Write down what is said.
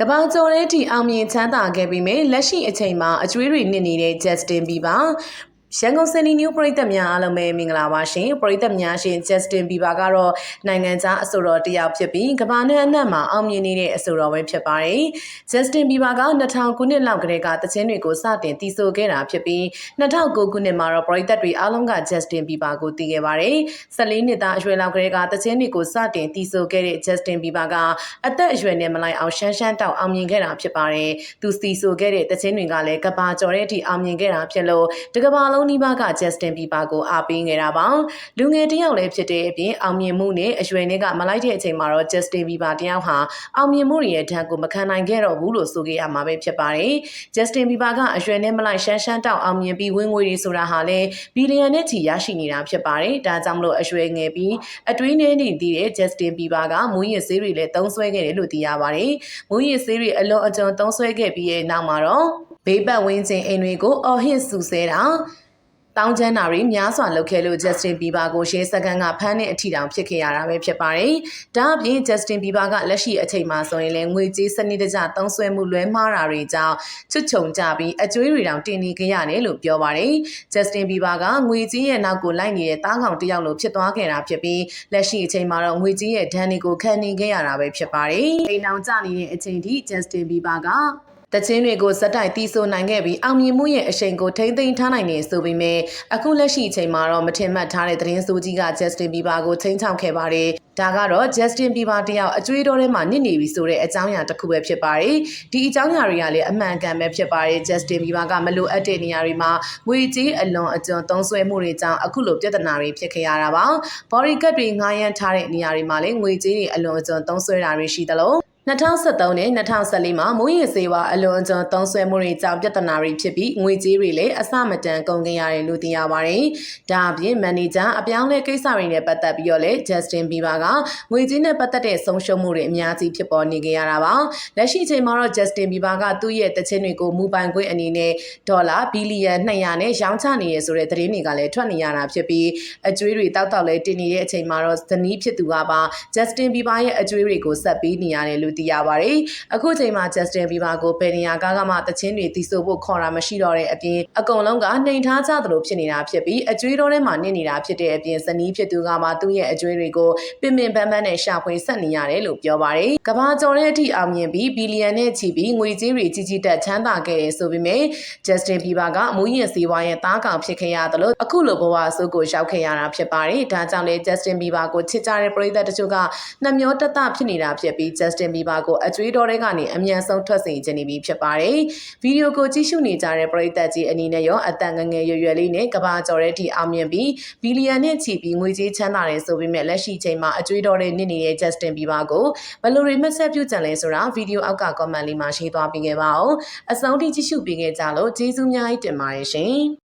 ကဘာကျော်တဲ့အထိအောင်မြင်ချမ်းသာခဲ့ပြီးမြဲလက်ရှိအချိန်မှာအကျွေးတွေနစ်နေတဲ့ Justin Bieber ရန်ကုန်စင်နီနျူပရိသတ်များအားလုံးပဲမင်္ဂလာပါရှင်ပရိသတ်များရှင် Justin Bieber ကတော့နိုင်ငံခြားအဆိုတော်တစ်ယောက်ဖြစ်ပြီးကမ္ဘာနဲ့အနှံ့မှာအောင်မြင်နေတဲ့အဆိုတော်ပဲဖြစ်ပါတယ် Justin Bieber က2000ခုနှစ်လောက်ကတည်းကတခြင်းတွေကိုစတင်တည်ဆိုခဲ့တာဖြစ်ပြီး2009ခုနှစ်မှာတော့ပရိသတ်တွေအားလုံးက Justin Bieber ကိုတည်ခဲ့ပါတယ်14နှစ်သားအရွယ်လောက်ကတည်းကတခြင်းတွေကိုစတင်တည်ဆိုခဲ့တဲ့ Justin Bieber ကအသက်အရွယ်နဲ့မလိုက်အောင်ရှမ်းရှမ်းတောက်အောင်မြင်ခဲ့တာဖြစ်ပါတယ်သူတည်ဆိုခဲ့တဲ့တခြင်းတွေကလည်းကဘာကျော်တဲ့အထိအောင်မြင်ခဲ့တာဖြစ်လို့တကဘာလုံးနီးပါးက Justin Bieber ကိုအားပေးနေတာပါလူငယ်တစ်ယောက်လည်းဖြစ်တဲ့အပြင်အောင်မြင်မှုနဲ့အရွယ်နဲ့ကမလိုက်တဲ့အချိန်မှာတော့ Justin Bieber တယောက်ဟာအောင်မြင်မှုရဲ့ဓာတ်ကိုမခံနိုင်ခဲ့တော့ဘူးလို့ဆိုခဲ့ရမှာပဲဖြစ်ပါတယ် Justin Bieber ကအရွယ်နဲ့မလိုက်ရှမ်းရှမ်းတောက်အောင်မြင်ပြီးဝင်ငွေတွေဆိုတာဟာလည်းဘီလီယံနဲ့ချီရရှိနေတာဖြစ်ပါတယ်ဒါကြောင့်မလို့အရွယ်ငယ်ပြီးအတွင်းထဲနေတည်တဲ့ Justin Bieber ကမူရစ်ဆေးတွေလည်းသုံးစွဲခဲ့တယ်လို့သိရပါတယ်မူရစ်ဆေးတွေအလွန်အကျွံသုံးစွဲခဲ့ပြီးရဲ့နောက်မှာတော့ဘေးပတ်ဝန်းကျင်အိမ်တွေကိုအော်ဟစ်ဆူဆဲတာ တောင်းချမ်းတာတွေများစွာလုပ်ခဲ့လို့ Justin Bieber ကိုရှေးစကန်ကဖမ်းတဲ့အထီတောင်ဖြစ်ခဲ့ရတာပဲဖြစ်ပါတယ်။ဒါအပြင် Justin Bieber ကလက်ရှိအချိန်မှာဆိုရင်လည်းငွေကြေးစနစ်တကျသုံးစွဲမှုလွဲမှားတာတွေကြောင့်ချွတ်ချုံကြပြီးအကျွေးတွေတောင်တင်နေကြရတယ်လို့ပြောပါတယ်။ Justin Bieber ကငွေကြေးရဲ့နောက်ကိုလိုက်နေတဲ့တားကောင်တစ်ယောက်လိုဖြစ်သွားခဲ့တာဖြစ်ပြီးလက်ရှိအချိန်မှာတော့ငွေကြေးရဲ့ဒဏ်တွေကိုခံနေခဲ့ရတာပဲဖြစ်ပါတယ်။အိမ်အောင်ကြနေတဲ့အချိန်ထိ Justin Bieber က တချင်းတွေကိုစက်တိုက်တီးဆိုနိုင်ခဲ့ပြီးအောင်မြင်မှုရဲ့အရှိန်ကိုထိမ့်သိမ်းထားနိုင်နေဆိုပေမဲ့အခုလက်ရှိအချိန်မှာတော့မထင်မှတ်ထားတဲ့သတင်းစိုးကြီးက Justin Bieber ကိုချိန်ချောက်ခဲ့ပါတယ်။ဒါကတော့ Justin Bieber တယောက်အကျွေးတော်ထဲမှာနစ်နေပြီဆိုတဲ့အကြောင်းအရာတစ်ခုပဲဖြစ်ပါတယ်။ဒီအကြောင်းအရာတွေကလည်းအမှန်ကန်ပဲဖြစ်ပါတယ်။ Justin Bieber ကမလိုအပ်တဲ့နေရာတွေမှာငွေကြေးအလွန်အကျွံသုံးစွဲမှုတွေကြောင့်အခုလိုပြဿနာတွေဖြစ်ခဲ့ရတာပါ။ body cut တွေငှားရမ်းထားတဲ့နေရာတွေမှာလည်းငွေကြေးတွေအလွန်အကျွံသုံးစွဲတာတွေရှိသလို 2013နဲ့2014မှာမူရင်စေဝါအလွန်အကျွံသုံးဆွဲမှုတွေကြောင့်ပြဿနာတွေဖြစ်ပြီးငွေကြေးတွေလည်းအစမတန်ကုန်ကြရတယ်လို့သိရပါတယ်။ဒါအပြင်မန်နေဂျာအပြောင်းလဲကိစ္စတွေနဲ့ပတ်သက်ပြီးတော့လည်း Justin Bieber ကငွေကြေးနဲ့ပတ်သက်တဲ့ဆုံးရှုံးမှုတွေအများကြီးဖြစ်ပေါ်နေကြရတာပါ။လက်ရှိအချိန်မှာတော့ Justin Bieber ကသူ့ရဲ့တခြင်းတွေကိုမူပိုင်ခွင့်အနေနဲ့ဒေါ်လာဘီလီယံ200နဲ့ရောင်းချနေရဆိုတဲ့သတင်းတွေကလည်းထွက်နေရတာဖြစ်ပြီးအကျွေးတွေတောက်တောက်လဲတင်နေတဲ့အချိန်မှာတော့ဇနီးဖြစ်သူကပါ Justin Bieber ရဲ့အကျွေးတွေကိုဆက်ပြီးနေရတယ်လို့သိရပါတယ်။အခုချိန်မှာ Justin Bieber ကိုပယ်နေရကားကမှတချင်းတွေတီးဆိုဖို့ခေါ်တာမရှိတော့တဲ့အပြင်အကုန်လုံးကနှိမ်ထားကြသလိုဖြစ်နေတာဖြစ်ပြီးအကျွေးတော်ထဲမှာနစ်နေတာဖြစ်တဲ့အပြင်ဇနီးဖြစ်သူကမှသူ့ရဲ့အကျွေးတွေကိုပင်ပင်ပန်းပန်းနဲ့ရှာဖွေဆက်နေရတယ်လို့ပြောပါတယ်။ကဘာကျော်တဲ့အထိအောင်မြင်ပြီးဘီလီယံနဲ့ချီပြီးငွေကြေးတွေကြီးကြီးတက်ချမ်းသာခဲ့တယ်ဆိုပေမဲ့ Justin Bieber ကမူရင်စီးပွားရဲ့သားကောင်ဖြစ်ခဲ့ရတယ်လို့အခုလိုဘဝဆိုးကိုရောက်ခဲ့ရတာဖြစ်ပါတယ်။ဒါကြောင့်လေ Justin Bieber ကိုချစ်ကြတဲ့ပရိသတ်တချို့ကနှမျောတတဖြစ်နေတာဖြစ်ပြီး Justin Bieber ကိုအကျွေးတော်တွေကနေအမြန်ဆုံးထွက်စေခြင်းနေပြီဖြစ်ပါတယ်။ဗီဒီယိုကိုကြည့်ရှုနေကြတဲ့ပရိသတ်ကြီးအနေနဲ့ရောအတန်ငငယ်ရွယ်ရွယ်လေးနဲ့ကဘာကျော်တဲ့အထိအောင်မြင်ပြီးဘီလီယံနဲ့ချီပြီးငွေကြေးချမ်းသာတယ်ဆိုပေမဲ့လက်ရှိချိန်မှာအကျွေးတော်တွေနစ်နေတဲ့ Justin Bieber ကိုဘယ်လိုတွေမှတ်ဆက်ပြုကြံလဲဆိုတာဗီဒီယိုအောက်က comment လေးမှာရှင်းသွားပေးခဲ့ပါဦး။အဆုံးထိကြည့်ရှုပေးခဲ့ကြလို့ကျေးဇူးများတင်ပါတယ်ရှင်။